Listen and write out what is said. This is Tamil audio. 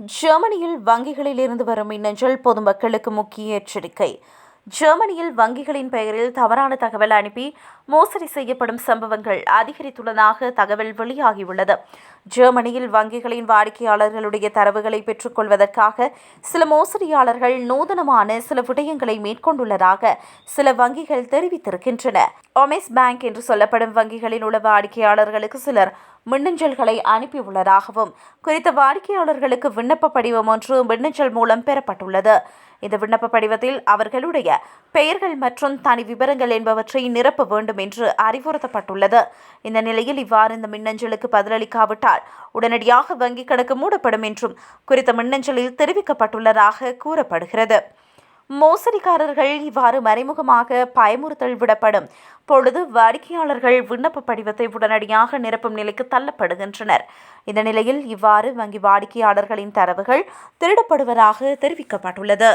ஜெர்மனியில் வங்கிகளில் இருந்து வரும் மின்னஞ்சல் பொதுமக்களுக்கு முக்கிய எச்சரிக்கை. ஜெர்மனியில் வங்கிகளின் பெயரில் தவறான தகவல் அனுப்பி மோசடி செய்யப்படும் சம்பவங்கள் அதிகரித்துள்ளதாக தகவல் வெளியாகியுள்ளது. ஜெர்மனியில் வங்கிகளின் வாடிக்கையாளர்களுடைய தரவுகளை பெற்றுக்கொள்வதற்காக சில மோசடியாளர்கள் நூதனமான சில விடயங்களை மேற்கொண்டுள்ளதாக சில வங்கிகள் தெரிவித்திருக்கின்றன. ஒமேஸ் பேங்க் என்று சொல்லப்படும் வங்கிகளில் உள்ள வாடிக்கையாளர்களுக்கு சிலர் மின்னஞ்சல்களை அனுப்பியுள்ளதாகவும் குறித்த வாடிக்கையாளர்களுக்கு விண்ணப்ப படிவம் ஒன்று மின்னஞ்சல் மூலம் பெறப்பட்டுள்ளது. இந்த விண்ணப்ப படிவத்தில் அவர்களுடைய பெயர்கள் மற்றும் தனி விவரங்கள் என்பவற்றை நிரப்ப வேண்டும் என்று அறிவுறுத்தப்பட்டுள்ளது. இந்த நிலையில் இவ்வாறு இந்த மின்னஞ்சலுக்கு பதிலளிக்காவிட்டால் உடனடியாக வங்கிக் கணக்கு மூடப்படும் என்றும் குறித்த மின்னஞ்சலில் தெரிவிக்கப்பட்டுள்ளதாக கூறப்படுகிறது. மோசடிக்காரர்கள் இவ்வாறு மறைமுகமாக பயமுறுத்தல் விடப்படும் பொழுது வாடிக்கையாளர்கள் விண்ணப்ப படிவத்தை உடனடியாக நிரப்பும் நிலைக்கு தள்ளப்படுகின்றனர். இந்த நிலையில் இவ்வாறு வங்கி வாடிக்கையாளர்களின் தரவுகள் திருடப்படுவதாக தெரிவிக்கப்பட்டுள்ளது.